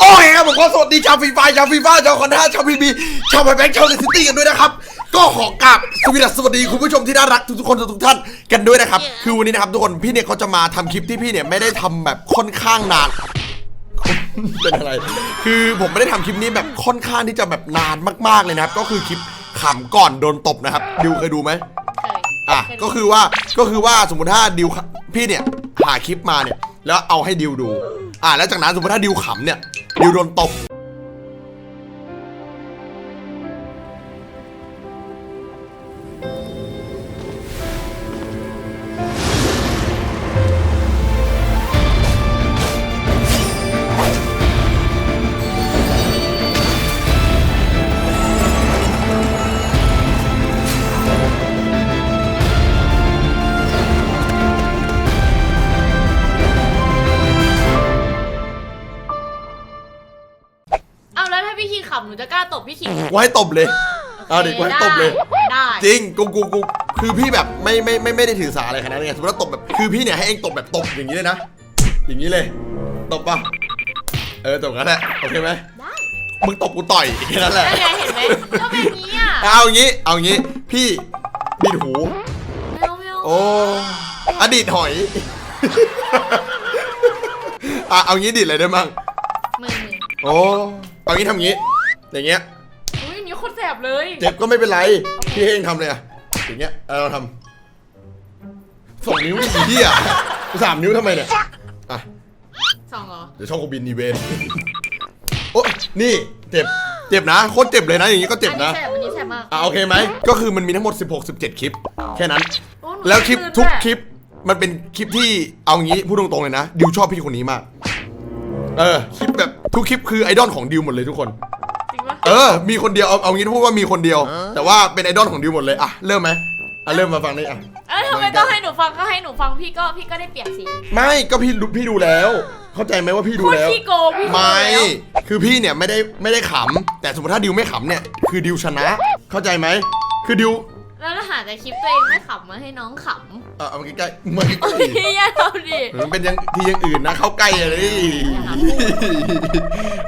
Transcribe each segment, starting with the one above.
โอ้ยครับผมก็สวัสดีชาวฟรีไฟร์ชาวฟรีไฟร์ชาวคอนด้าชาวพีบีชาวไบแบงค์ชาวซิตี้กันด้วยนะครับ ก็ขอกราบสวัสดีสวัสดีคุณผู้ชมที่น่ารักทุกๆคนทุกๆท่านกันด้วยนะครับ คือวันนี้นะครับทุกคนพี่เนี่ยเขาจะมาทำคลิปที่พี่เนี่ยไม่ได้ทำแบบค่อนข้างนาน เป็นอะไร คือผมไม่ได้ทำคลิปนี้แบบค่อนข้างที่จะแบบนานมากๆเลยนะครับ ก็คือคลิปขำก่อนโดนตบนะครับ ดิวเคยดูไหม เคยอะ เคยก็คือว่า ก็คือว่าสมมติถ้าดิวพี่เนี่ยหาคลิปมาเนี่ย แล้วเอาให้ดิวดู อ่าแล้วจากนั้นสมมติถ้าดิวขำเนี่ยดิวโดนตบ พี่คิงขำหนูจะกล้าตบพี่คิงไว้ตบเลยเอาดิไว้ตบเลย ได้จริงกูกูกูคือพี่แบบไม่ไม่ไม่ไม่ได้ถือสาอะไรขนาดนั้นไงสมมติว่าตบแบบคือพี่เนี่ยให้เองตบแบบตบอย่างนี้เลยนะอย่างนี้เลย ตบป่ะเออตบกันแหละโอเคไหมได้มึงตบกูต่อยแค่นั้นแหละได้ไงเห็นไหมก็เป็นอย่างนี้อะเอาอย่างนี้เอาอย่างนี้พี่ดีดหูไม่เอาไม่เอาโอ้อดีตหอยอะเอางี้ดีดเลยได้มั้งมือมือโอ้ เอางี้ทำงี้ อย่างเงี้ย อุ้ยนิ้วโคตรแสบเลยเจ็บก็ไม่เป็นไร พี่ให้เองทำเลยอะอย่างเงี้ยเอาเราทำสองนิ้วอีเหี้ยสามนิ้วทำไมเนี่ยอะสองเหรอ เดี๋ยวช่องกูบินอีเวนต์โอ้นี่เจ็บเจ็บนะโคตรเจ็บเลยนะ อย่างงี้ก็เจ็บอันนี้นะแสบอันนี้แสบมากอะโอเคไหม ก็คือมันมีทั้งหมด 16 17 คลิป แค่นั้น โอ้หนูแล้วคลิปตื่นทุกด้วยคลิปมันเป็นคลิปที่เอางี้พูดตรงๆเลยนะ ดิวชอบพี่คนนี้มาก เออคลิปแบบทุกคลิปคือไอดอลของดิวหมดเลยทุกคน จริงปะเออ มีคนเดียวเอาเอางี้พูดว่ามีคนเดียว แต่ว่าเป็นไอดอลของดิวหมดเลยอะเริ่มไหมอะเริ่มมาฟังนี่อะ เอ้ยทำไมต้องให้หนูฟังก็ให้หนูฟังพี่ก็พี่ก็ได้เปรียบสิไม่ก็พี่ดูพี่ดูแล้ว เข้าใจไหมว่าพี่ดูพูดแล้ว ขี้โกงพี่โกงไม่แล้วคือพี่เนี่ยไม่ได้ไม่ได้ขำ แต่สมมติถ้าดิวไม่ขำเนี่ย คือดิวชนะ เข้าใจไหม คือดิว แล้วถ้าหาแต่คลิปตัวเองไม่ขำมาให้น้องขเออเอามาใกล้ๆมาใกำโอ้ล้ยๆอย่าเอาดิมันเป็นยังทีอย่างอื่นนะ เข้าใกล้อะไร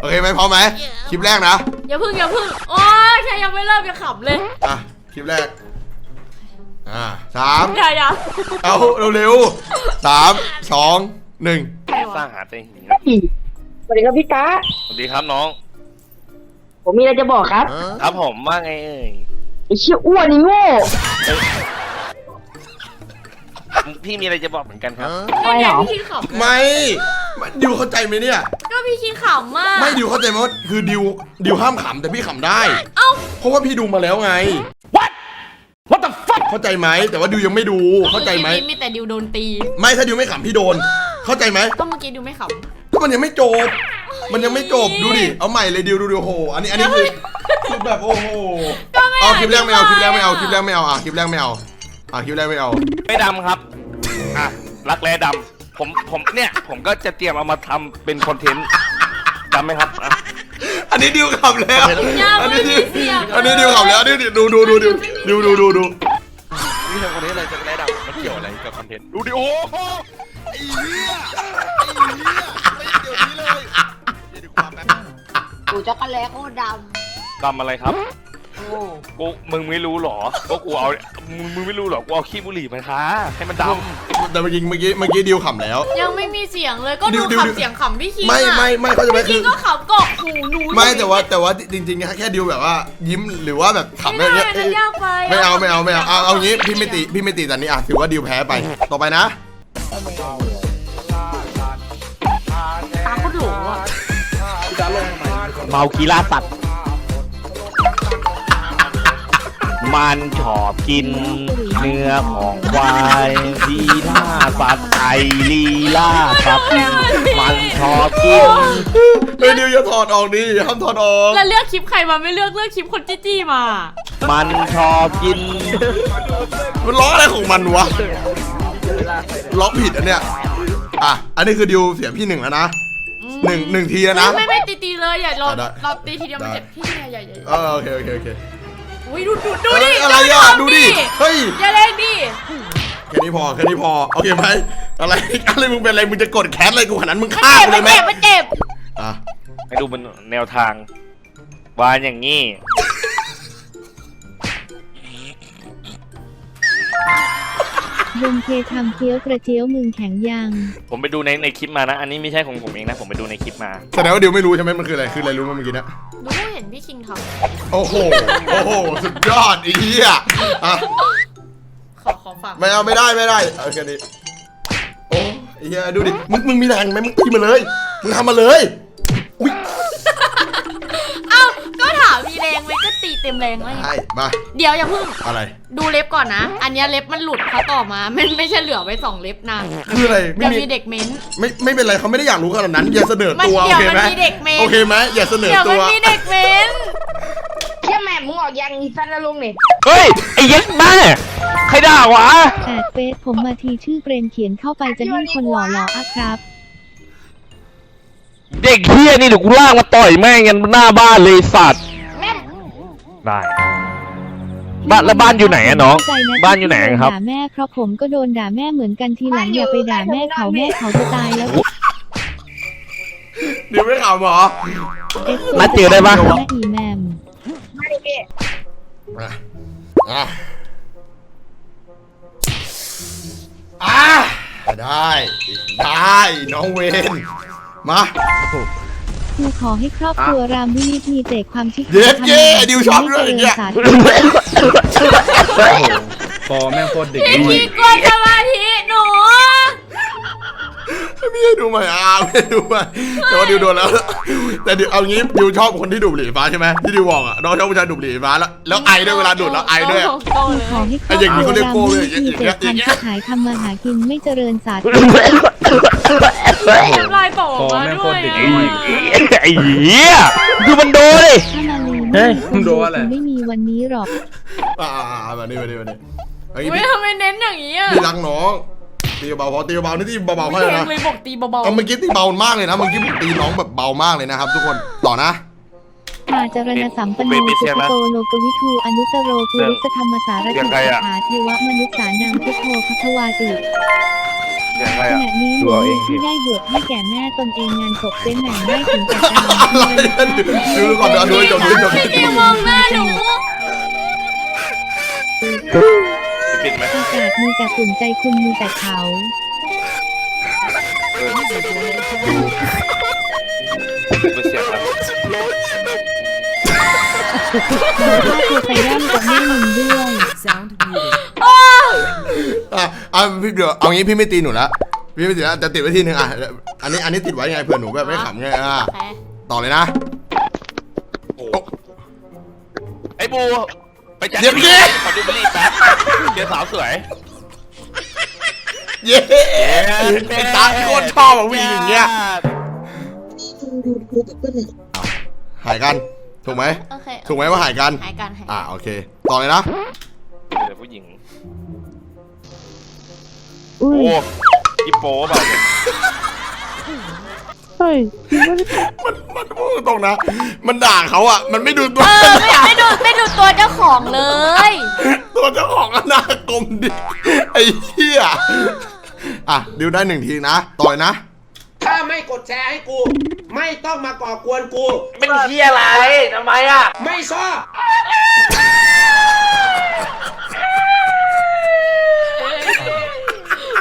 โอเคไหมพร้อมไหม คลิปแรกนะ อย่าพึ่งอย่าพึ่งโอ้ยแค่ยังไม่เริ่มจะขำเลยอะ คลิปแรก อ่าสามอย่าอย่าเอาเร็วๆสามสองหนึ่งสร้างหาตัวเองหนีนะสวัสดีครับพี่ตาสวัสดีครับน้อง ผมมีอะไรจะบอกครับ ครับผมว่าไงเอ่ย ไอ้เชี่ยอ้วนนี่โง่พี่มีอะไรจะบอกเหมือนกันครับอะไรเหรอพี่คิงขำไม่ดิวเข้าใจไหมเนี่ย ก็พี่คิงขำมากไม่ดิวเข้าใจไหมว่าคือดิวดิวห้ามขำแต่พี่ขำได้ เอ้าเพราะว่าพี่ดูมาแล้วไง What What the fuck เข้าใจไหมแต่ว่าดิวยังไม่ดูเข้าใจไหมคลิปนี้มีแต่ดิวโดนตี ไม่ถ้าดิวไม่ขำพี่โดน เข้าใจไหมก็เมื่อกี้ดิวไม่ขก็ มันยังไม่จบ มันยังไม่จบดูดิ เอาใหม่เลยดิวดูดิโอ้โห อันนี้อันนี้คือคือแบบโอ้โหำก็ไม่เอาคลิปแรกไม่เอาคลิปแรกไม่เอาะคลิปแรกไม่เอาอะคลิปแรกไม่เอาอะคลิปแรกไม่เอา ไม่ดำครับอะรักแร้ดำผมผมเนี่ยผมก็จะเตรียมเอามาทำเป็นคอนเทนต์จำไหมครับอะอันนี้ดิวขับแล้ว อย่าอันไม่นี้ดิมีวเสียงอันนี้ดิวขับแล้วอันนี้ดิวดูดูดูดูดูดูดูดูนี่ทำคอนเทนต์อะไรจะแร้ดำมันเกี่ยวอะไรกับคอนเทนต์ดูดิโอ้โหไอ้เหี้ยไอ้เหี้ย กูช็อกโกแลตโคตรดดำอะไรครับำโอ้กูมึงไม่รู้หรอว่ากูเอามึงมึงไม่รู้หรอกูเอาขี้บุหรี่มาทาให้มันดำแต่เมื่อกี้เมื่อกี้เมื่อกี้ดิวขำแล้ว ยังไม่มีเสียงเลยก็ดิดูวดิวขำเสียงขำพี่คิงไม่อะไม่ไม่เขาใจะไม่พี่คืคิอก็ขำกอกหูหนูไม่แต่ว่าแต่ว่าจริงๆแค่ดิวแบบว่ายิ้มหรือว่าแบบขำอะไรไม่เงี้ยได้มันยากไปไม่เอาไม่เอาไม่เอาเอาเอางี้พี่ไม่ตีพี่ไม่ตีแต่นี้อะถือว่าดิวแพ้ไปต่อไปนะ เมาคีล่าสัตว์ มันชอบกิน เนื้อของควายทีล่าสัตว์ไอลีล่าสัตว์มันชอบกิน เฮ้ยดิวอย่าถอดออกดิอย่าห้ามถอดออกแล้วเลือกคลิปใครมาไม่เลือกเลือกคลิปคนจี้จี้มา มันชอบกิน มันล้ออะไรของมันวะล้อผิดอันเนี้ยอะอันนี้คือดิวเสียงพี่หนึ่งแล้วนะ หนึ่งหนึ่งทีแล้วนะ ไม่ไม่ตีตีเลยอย่าเราอะได้เราตีทีเดียวมันได้ เจ็บพี่อย่าอย่าอย่าเออโอเคโอเคโอเคอุ้ยดูดูดูเอ้ดิยอะไรอะดูดิเฮ้ยอย่าเล่นดิแค่นี้พอแค่นี้พอโอเคไหมอะไรอะไรมึงเป็นอะไรมึงจะกดแคสอะไรกูขนาดนั้นมึงมันฆ่าเจ็บกูเลมันยไหมเจ็บมันเจ็บอะให้ดูบนแนวทางวานอย่างนี้ ยมเคทำเคี้ยวกระเจียวมึงแข็งยัง ผมไปดูในในคลิปมานะ อันนี้ไม่ใช่ของผมเองนะ ผมไปดูในคลิปมา แสดงว่าเดี๋ยวไม่รู้ใช่ไหมมันคืออะไร คืออะไรรู้มั้ยเมื่อกี้เนะรู้เห็นพี่คิงทโอ้โห โอ้โห สุดยอดไอ้เหี้ยอะำขอขอฟังไม่เอาไม่ได้ไม่ได้เอาแค่นี้โอ้ไอ้เหี้ยดูดิ มึงมึงมีแรงไหมมึงตีมาเลย มึงทำมาเลย อุ้ยเอ้าก็ถามมี แรงไหมก็ตีเต็มแรงเลยใช่มา เดี๋ยวอย่าเพิ่ง อะไร ดูเล็บก่อนนะ อันเนี้ยเล็บมันหลุดเขาต่อมาไม่ไม่ใช่เหลือไว้สองเล็บนะคืออะไรไม่เดี๋ยวมีมีเด็กเม้นต์ไม่ไม่เป็นไรเขาไม่ได้อยากรู้ขนาดนั้น อย่าเสนอตัวมันโอเดี๋ยวเคไหมมันมีเด็กเมน โอเคไหมอย่าเสนอเดี๋ยวตัมันวมีเด็กเม้นต์เชี่ยแม่มึงออกยังอีสันนรงค์เนี่ยเฮ้ย ไอ้เย็ดแม่ใครด่าวะแอดเฟซผมมาทีชื่อเปรมเขียนเข้าไปจะนิ่งคนหล่อหล่ออะครับ เด็กเฮียนี่เดี๋ยวกูลากมาต่อยแม่งกันหน้าบ้านเลยสัตว์แม่ ได้ บ้านแล้วบ้านอยู่ไหนอะน้องเข้ใจะบ้านอยู่ไหนครับด่าแม่เพราะผมก็โดนด่าแม่เหมือนกันทีหลังอย่าไปด่าแม่เขาแม่เขาจะตายแล้วเดี๋ยวไม่ขำเหรอ เอสนัดเจอได้ปะ แม่อีแมมไม่ได้พี่อะอะอะได้ ได้ น้องเวนมา คือขอให้ครอบครัวรามวินิตมีแต่ความชิคเย็ดเย้ดิวชอบด้วยอย่างเงี้ยสาธุปอแม่งโคตรเด็กพี่ด้วคิยงกวนสม ดูใหม่อะไม่ดูใหม่แต่ว่าดิวโดนแล้ว แต่ดิวเอางี้ดิวชอบคนที่ดูดบุหรี่ไฟฟ้าใช่ไหมที่ดิวบอกอะน้องชอบผู้ชายดูดบุหรี่ไฟฟ้าแล้วแล้วไอด้วยเวลาดูดแล้วไอด้วย ขอให้ครอบไอ้อย่างนี้ครัวเขาเรียกรามโก้เลยนิตมีแต่ความอย่างเงี้ยชิบหายทำมาหากินไม่เจริญสาธุลายโป่งมาด้วยอะไอ้เหี้ยดูมันโดนดิ ถ้ามาลีเฮ้ยมึงโดนอะไร ไม่มีวันนี้หรอกอ่ามานี่มานี่มานี่เฮ้ยอุ้ยพี่ทำไมเน้นอย่างนี้อะพี่รักน้อง ตีเบาพอตีเบานี่ตีเบาๆไม่ให้เลยเห็นนะเลยบอกตีเบาเอาเมื่อกี้ตีเบามากเลยนะเมื่อกี้ผมตีน้องแบบเบามากเลยนะครับ ทุกคนต่อนะมาจรณสัมปันโนสุขโตโลกวิทูอนุตตโรกุริสธรรมสารถิตาเทวมนุษย์สานังพุทโธพัทวาติยังไงขอะณะนี้หนูที่ได้บวชให้แก่แม่ตนเองงานศพเส้นไหนได้ถึงแก่กรรมอะไรนะดูก่อนเดี๋ยวดูให้จบดูให้จบๆพี่คิงมองหน้าหนู ปิดไหมอากาศมีแต่ฝุ่นใจคุณมีแต่เขาเป็นเสียงแล้วเดี๋ยวถ้าตัวไปย่ำกับแม่มึงด้วยอะอะพี่เดี๋ยวเอางี้พี่ไม่ตีหนูละพี่ไม่ตีละแต่ติดไว้ทีหนึ่งอะอันนี้อันนี้ติดไว้ไงเผื่อหนูแบบไม่ขำไงอะแพ้ต่อเลยนะ โอ้ไอ้บู ไปจัดเดี๋ยวพี่ขอดูบุหรี่แป๊บเดี๋ยวสาวสวย เย้ไอ้ตาโคตรชอบอะวิ่งอย่างเงี้ยหายกัน ถูกไหมโอเคถูกไหมว่าหายกัน หายกันหายอะโอเค ต่อเลยนะ เดี๋ยวผู้หญิง โอ้ยิปโป้เปล่าเนี่ย มันมันพูดตรงนะ มันด่าเขาอะ มันไม่ดูตัวเออไม่ไม่ดูไม่ดูตัวเจ้าของเลย ตัวเจ้าของอนาคมดิ ไอ้เหี้ย อะ ดิวได้หนึ่งทีนะ ต่อยนะ ถ้าไม่กดแชร์ให้กู ไม่ต้องมาก่อกวนกู เป็นเฮียอะไรทำไมอะ ไม่ชอบ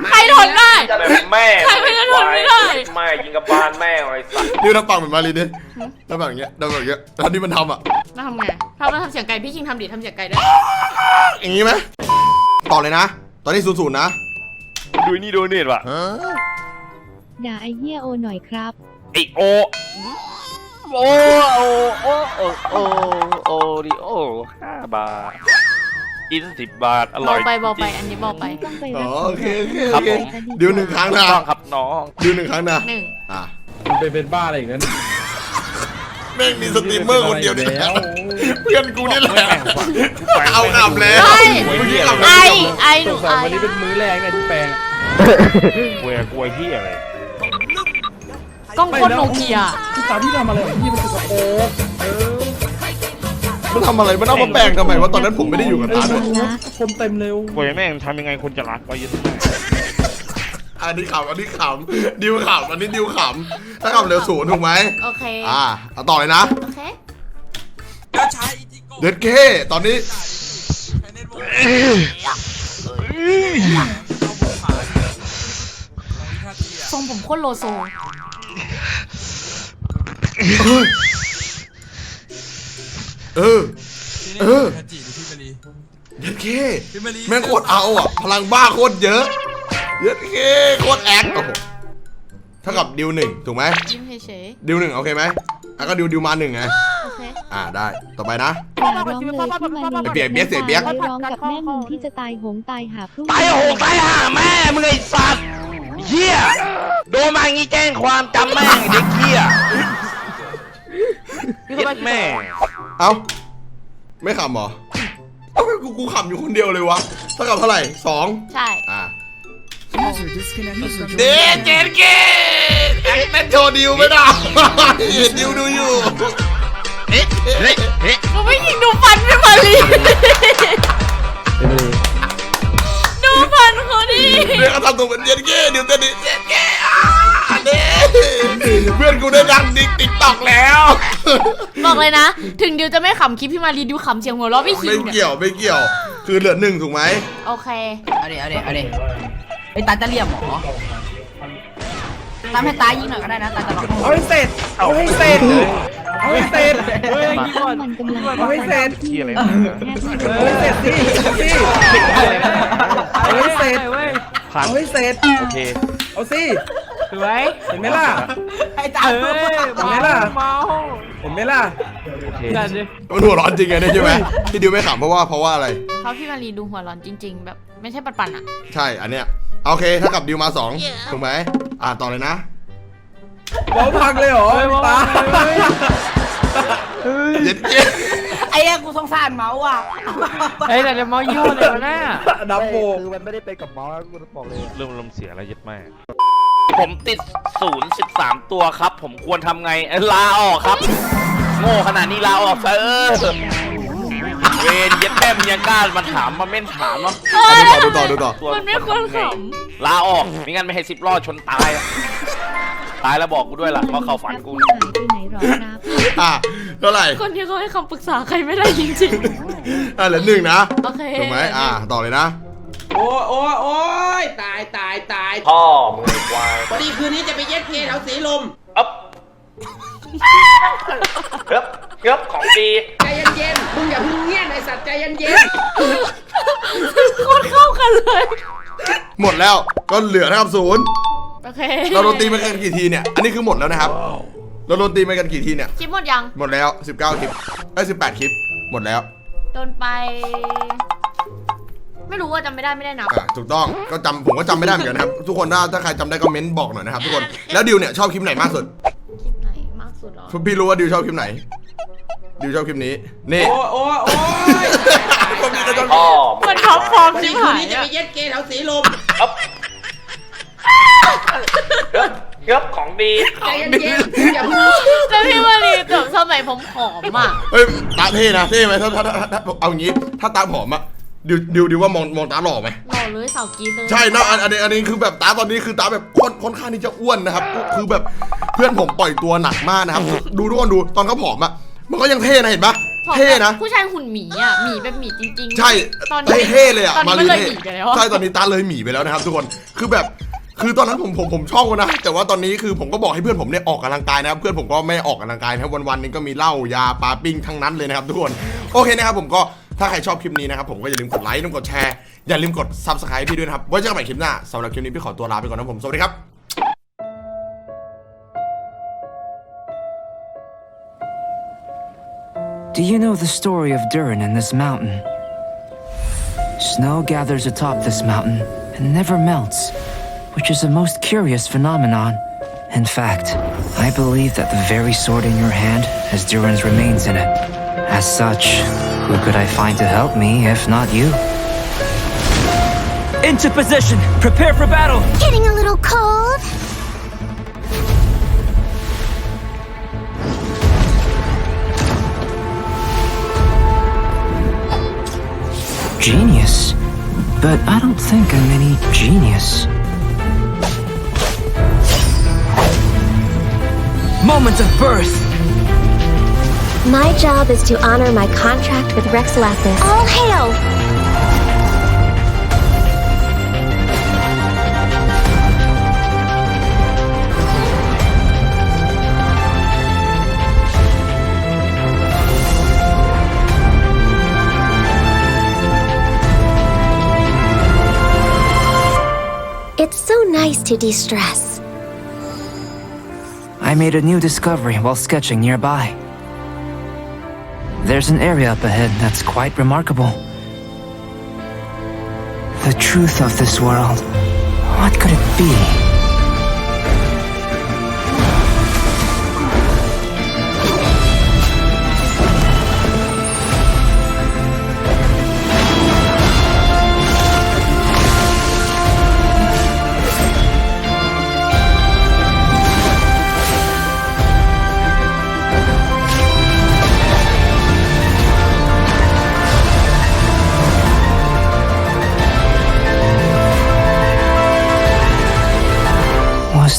ใคร ทนได้แบบแม่ใครไม่ได้ทนไม่ได้ แม่ยิงกับบานแม่ไอ้สัสดิวทำปากเหมือนมารีดิทำปากอย่างเงี้ยทำปากอย่างเงี้ยตอนที่มันทำอะมาทำไงถ้าเราทำเสียงไก่พี่คิงทำดิทำเสียงไก่ได้อย่างงี้ไหมต่อเลยนะ ตอนนี้ศูนย์ศูนย์นะดูนี่ดูนี่ว่ะด่าไอเหี้ยโอหน่อยครับ ไอโอโอโอโอโอโอโอดิโอห้าบาท กินสิบบาท อร่เบาอยไปเบาไปอันนี้เบาไปต้องไปอ๋รัอบโอเคโอเคครัโอบเคผมดิวหนึ่งครั้งถูกนะต้องครับน้อง ดิวหนึ่งครั้งนะหนึ่งอะมันไปเป็นบ้าอะไรอีกนั้นแม่งมีสตรีมเมอร์คนเดียวนี่แหละแล้วเพื่อนกูนี่แหละเอากลับแล้วใช่เมื่อกี้กลับไอแล้วไอหสนูงไอสัยวันนี้เป็นมื้อแรกเนี่ยที่แปลงอะกลัวกลัวเฮียอะไรกล้องโคตรโนเกีย พี่ตาพี่ทำอะไรของพี่มันสกปรกเออ มันทำอะไรมันเอามาแปลงทำไมวะตอนนั้นผมไม่ได้อยู่กับเออตาด้วยคนเต็มเร็วกลัวแม่งทำยังไงคนจะรักไว้เยอะอันนี้ขำอันนี้ขำดิวขำอันนี้ดิวขำถ้าขำเหลือศูนย์ถูกไหมโอเคอ่าเอาต่อเลยนะโอเคเด็ดเคตอนนี้ทรงผมโคตรโลโซ เออเออเด็ดเคแม่งโคตรเอาอะ พลังบ้าโคตรเยอะเด็ดเคโคตรแอคโอ้โหเท่ากับดิวหนึ่งถูกไหมยิ้มเฉยดิวหนึ่งโอเคไหมอะก็ดิวดิวมาหนึ่งไง ๆ โอเคอ่าได้ ต่อไปนะอย่าร้องเลยพี่มันเปียกเปียกเสียเปียกไว้ร้องกับแม่มึงที่จะตายโหงตายหาพรุ่งตายโหงตายห่าแม่มึงไอ้สัตว์เหี้ยโดนมาอย่างงี้แจ้งความจำแม่งไอ้เด็กเหี้ยเย็ดแม่ เอ้า ไม่ขำเหรอเอ้ากูกูขำอยู่คนเดียวเลยวะเท่ากับเท่าไหร่สองใช่ อ่าเดนเจนเกตแอคเป็นโชว์ดิวไม่ได้ดิวดูอยู่เอ๊ะเอ๊ะเอ๊ะกูไม่ยิงดูฟันพี่มารีดูฟันเขาดิเรื่องเขาทำตัวเป็นเจนเกตดิวเต้นดิเจนเกตอะเด้ เพื่อนกูได้ดังดิติ๊กตอกแล้ว บอกเลยนะ ถึงดิวจะไม่ขำคลิปพี่มารีดิวขำเสียงหัวเราะพี่คิไม่วเนี่ยเกี่ยวไม่เกี่ยว คือเหลือหนึ่งถูกไหมโอเค เอาเดี๋ยวเอาเดี๋ยวเอาเดี๋ยวไอ้ตาจะเรียมเหรอทำให้ตายิงหน่อยก็ได้นะตาจะลองเอาให้เสร็จ เอาให้เสร็จ เอาให้เสร็จ เฮ้ยมันกำลังเอาให้เสร็จเหี้ยอะไรแค่พูดเอาให้เสร็จสิสิเอาให้เสร็จผ่านเอาให้เสร็จ โอเค เอาสิ สวยเห็นไหมล่ะ ไอ้ตาเอ้ยเห็นไหมล่ะเห็นไหมล่ะโอเคมันหัวร้อนจริงไงเนี่ยใช่ไหมที่ดิวไม่ขำเพราะว่าเพราะว่าอะไรเพราะพี่มารีดูหัวร้อนจริง ๆ แบบไม่ใช่ปันๆอะ ใช่ อันเนี้ยโอเคเท่ากับดิวมาสองถูกไหมอ่าต่อเลยนะเบาพังเลยเหรอตาเย็ดเย็ดไอ้เหี้ยกูสงสารเมาส์อะเฮ้ยแต่เดี๋ยวเมายี่ห้อเลยวะน่าดับโบ คือมันไม่ได้ไปกับเมาส์กูจะบอกเลย เริ่มลมเสียแล้วเย็ดแม่ ผมติดศูนย์สิบสามตัวครับ ผมควรทำไงเอ้ยลาออกครับ โง่ขนาดนี้ลาออกซะเออเวนเย็ดแม่มึงยังกล้ามาถามมาเม่นถามเนาะอะดูต่อดูต่อดูต่อ มันไม่ควรขลาออกไม่งั้นไม่ให้สิบล้อชนตายอะตายแล้วบอกกูด้วยล่ะว่าเขาฝันกูหายไปไหนหรอครับ อะเท่าไหร่ำคนที่เขาให้คำปรึกษาใครไม่ได้จริงอะเหลือหนึ่งนะๆ โอเค ถูกไหมอะต่อเลยนะ โอ้ยโอ้ยโอ้ยตายตายตายพ่อมึงไอ้ควายพอดีคืนนี้จะไปเย็ดเคแถวสีลมอ๊บเกือบเกือบของดีใจเย็นๆมึงอย่าเพิ่งเงียบไอสัตว์ใจเย็นโคตรเข้ากันเลย หมดแล้วก็เหลือเท่ากับศูนย์โอเคเราโดนตีไปกันกี่ทีเนี่ย อันนี้คือหมดแล้วนะครับ เราโดนตีไปกันกี่ทีเนี่ย คลิปหมดยัง หมดแล้ว 19 คลิปไอ้ย18 คลิป หมดแล้ว โดนไป ไม่รู้ว่าจำไม่ได้ไม่ได้นับ อะถูกต้องก็จำผมก็จำไม่ได้เหมือนกันนะครับ ทุกคนถ้าถ้าใครจำได้ก็เม้นบอกหน่อยนะครับทุกคนแล้วดิวเนี่ยชอบคลิปไหนมากสุดคลิปไหนมากสุดเหรอพี่รู้ว่าดิวชอบคลิปไหนดิวชอบคลิปนี้นี่ๆโอ้ยโอ้ยโอ้ยคนนี้ก็ชอบพ่อมันท็อปฟอร์มพอชิดีบคืนหายนี้จะอะไปเย็ดเคแถวสีลมอ๊บเกือบเกือบของดีใจเย็นๆมึงอย่าเพิ่งแล้วพี่มารีแบบสมัยผมผอมอะเฮ้ยตาเท่นะเท่ไหมถ้าถ้าถ้าถ้าเอางี้ ถ้าตาผอมอะ ดิวดิวดิวว่ามองมองตาหล่อไหมหล่อเลยเสาวกรีดเลยใช่นะอันอันนี้อันนี้คือแบบตาตอนนี้คือตาแบบค่อนค่อนข้างที่จะอ้วนนะครับคือแบบเพื่อนผมปล่อยตัวหนักมากนะครับ ดูทุกคนดูตอนเขาผอมอะมันก็ยังเท่นะเห็นปะผอมเท่นะผู้ชายหุ่นหมีอะหมีแบบหมีจริงๆใช่ตอนนี้เท่เลยอะตอนนี้มันเลยท่หมีไปแล้วอะ ใช่ตอนนี้ตาเลยหมีไปแล้วนะครับทุกคนคือแบบคือตอนนั้นผมผมผมชอบนะ แต่ว่าตอนนี้คือผมก็บอกให้เพื่อนผมเนี่ยออกกำลังกายนะครับเพื่อนผมก็ไม่ออกกำลังกายนะครับวันๆนี้ก็มีเหล้ายาปลาปิ้งทั้งนั้นเลยนะครับทุกคนโอเคนะครับผมก็ ถ้าใครชอบคลิปนี้นะครับผมก็อย่าลืมกดไลค์ลืมกดแชร์อย่าลืมกด subscribe พี่ด้วยนะครับไว้เจอกันใหม่คลิปหน้าสำหรับคลิปนี้พี่ขอตัวลาไปก่อนนะผมสวัสดีครับ Do you know the story of Durin and this mountain? Snow gathers atop this mountain and never melts, which is a most curious phenomenon. In fact, I believe that the very sword in your hand has Durin's remains in it. As such, Who could I find to help me if not you? Into position! Prepare for battle! Getting a little cold? Genius. But I don't think I'm any genius. Moment of birth! My job is to honor my contract with Rex Lapis. All hail! It's so nice to de-stress. I made a new discovery while sketching nearby. There's an area up ahead that's quite remarkable. The truth of this world. What could it be?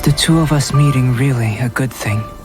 The two of us meeting really a good thing?